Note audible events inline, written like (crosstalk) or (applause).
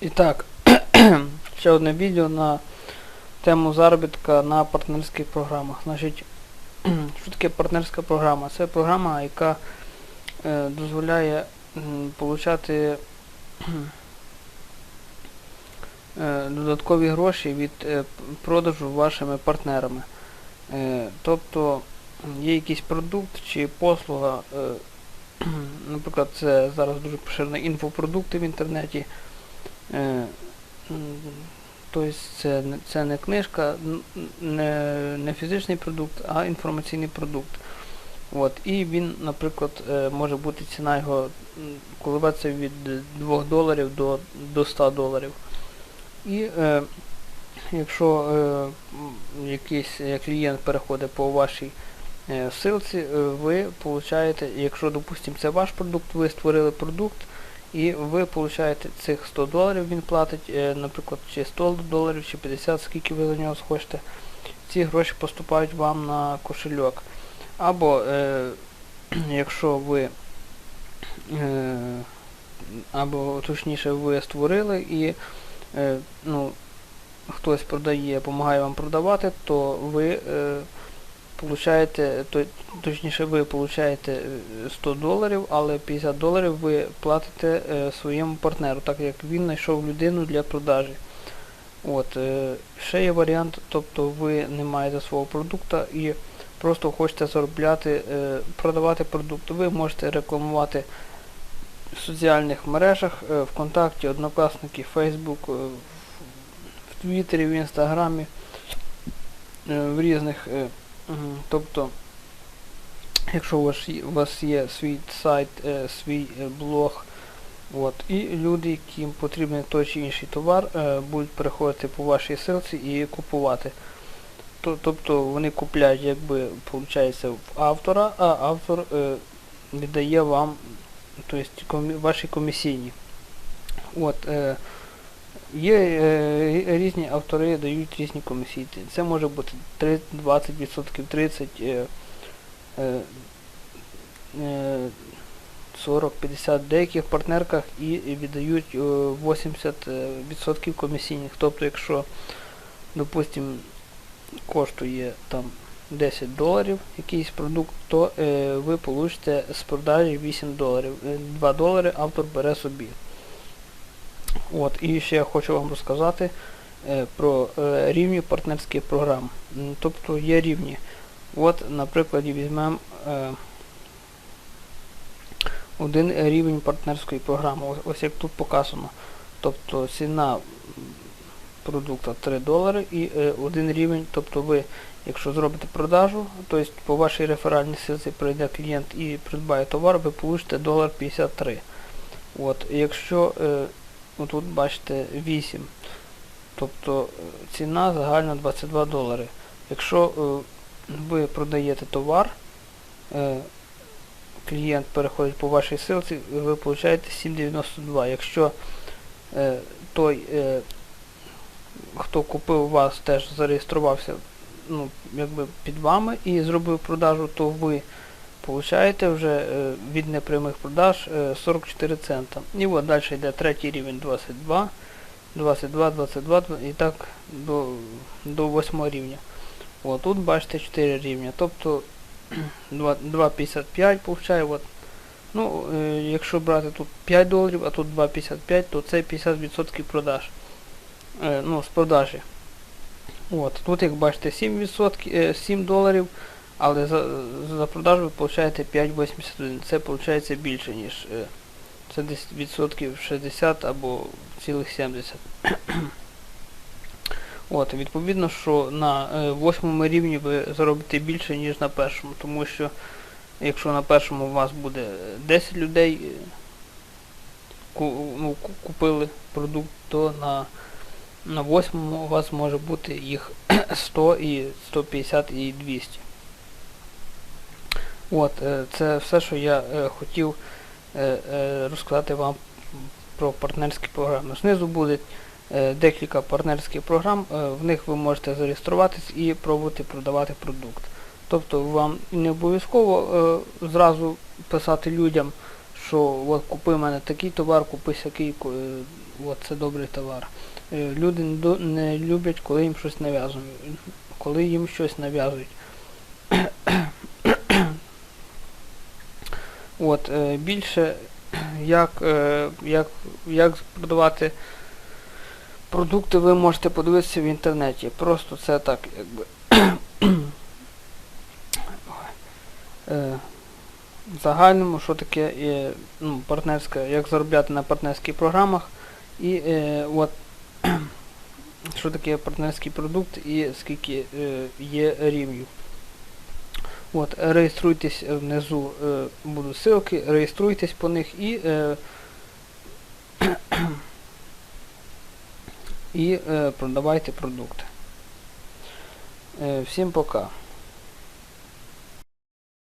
І так, (clears throat) ще одне відео на тему заробітка на партнерських програмах. Значить, (clears throat) що таке партнерська програма? Це програма, яка е, дозволяє получати (clears throat) е, додаткові гроші від е, продажу вашими партнерами. Е, тобто є якийсь продукт чи послуга, наприклад, це зараз дуже поширені інфопродукти в інтернеті. Тобто це, це не книжка, не, не фізичний продукт, а інформаційний продукт. От, і він, наприклад, е, може бути ціна його коливатися від 2 доларів до, до 100 доларів. І е, якщо е, якийсь е, клієнт переходить по вашій е, ссылці, е, ви получаєте, якщо, допустимо, це ваш продукт, ви створили продукт, і ви получаєте цих 100 доларів, він платить, е, наприклад, чи 100 доларів, чи 50, скільки ви за нього схочете. Ці гроші поступають вам на кошельок. Або е, (clears throat) якщо ви е, або точніше ви створили і е, ну, хтось продає, допомагає вам продавати, то ви е, получаєте, то, точніше ви получаєте е, 100 доларів, але 50 доларів ви платите е, своєму партнеру, так як він знайшов людину для продажі. От, е, ще є варіант, тобто ви не маєте свого продукту і просто хочете заробляти, е, продавати продукт. Ви можете рекламувати в соціальних мережах, е, ВКонтакті, Однокласники, Фейсбук, е, в- Твіттері, в Інстаграмі, е, в різних. Мгм, Тобто, якщо у вас є, у вас є свій сайт, е, свій е, блог, от, і люди, яким потрібен той чи інший товар, е, будуть переходити по вашій ссылці і купувати. То- Тобто вони купляють, якби, виходить, в автора, а автор е, віддає вам тобто, комі, ваші комісійні. От, е, є е, різні автори дають різні комісії. Це може бути 30, 20%, 30%, е, е, е, 40-50 в деяких партнерках і віддають е, 80% комісійних. Тобто, якщо, допустимо, коштує там 10 доларів якийсь продукт, то е, ви получите з продажі 8 доларів. Е, 2 долари автор бере собі. От, і ще я хочу вам розказати е, про е, рівні партнерських програм. Тобто є рівні. От, на прикладі візьмемо е, один рівень партнерської програми. Ось, ось як тут показано. Тобто ціна м, продукту 3 долари і один рівень, тобто ви, якщо зробите продажу, тобто по вашій реферальній силці прийде клієнт і придбає товар, ви получите долар 53. От, якщо е, тут бачите 8, тобто е, ціна загальна 22 долари. Якщо е, ви продаєте товар, е, клієнт переходить по вашій ссылці, ви получаєте 7,92. Якщо той, хто купив вас, теж зареєструвався ну, якби під вами і зробив продажу, то ви получаєте вже е, від непрямих продаж е, 44 цента. І от далі йде третій рівень 22, 22, 22 і так до, до 8 рівня. От тут бачите 4 рівня. Тобто 2,55 получає. От. Ну, е, якщо брати тут 5 доларів, а тут 2,55, то це 50% продаж. Е, ну, з продажі. От, тут, як бачите, 7%, е, 7 доларів, але за, за продажу ви получаєте 5,81. Це виходить більше, ніж е, це десь відсотків 60 або цілих 70. (clears throat) От, відповідно, що на е, восьмому рівні ви заробите більше, ніж на першому, тому що якщо на першому у вас буде 10 людей е, ку- ну, купили продукт, то на, на восьмому у вас може бути їх (clears throat) 100 і 150 і 200. От, е, це все, що я е, хотів е, розказати вам про партнерські програми. Знизу буде декілька партнерських програм, в них ви можете зареєструватись і пробувати продавати продукт. Тобто вам не обов'язково зразу писати людям, що от купи в мене такий товар, купи сякий, от це добрий товар. Люди не люблять, коли їм щось нав'язують. Коли їм щось нав'язують. От, е, більше (clears throat) як, е, як, як продавати продукти ви можете подивитися в інтернеті. Просто це так, якби. (clears throat) е, в загальному, що таке е, ну, партнерська, як заробляти на партнерських програмах, і е, от (clears throat) що таке партнерський продукт і скільки е, є рівнів. От, реєструйтесь внизу, е, будуть ссылки, реєструйтесь по них і, е, (clears throat) і е, продавайте продукти. Е, всім пока.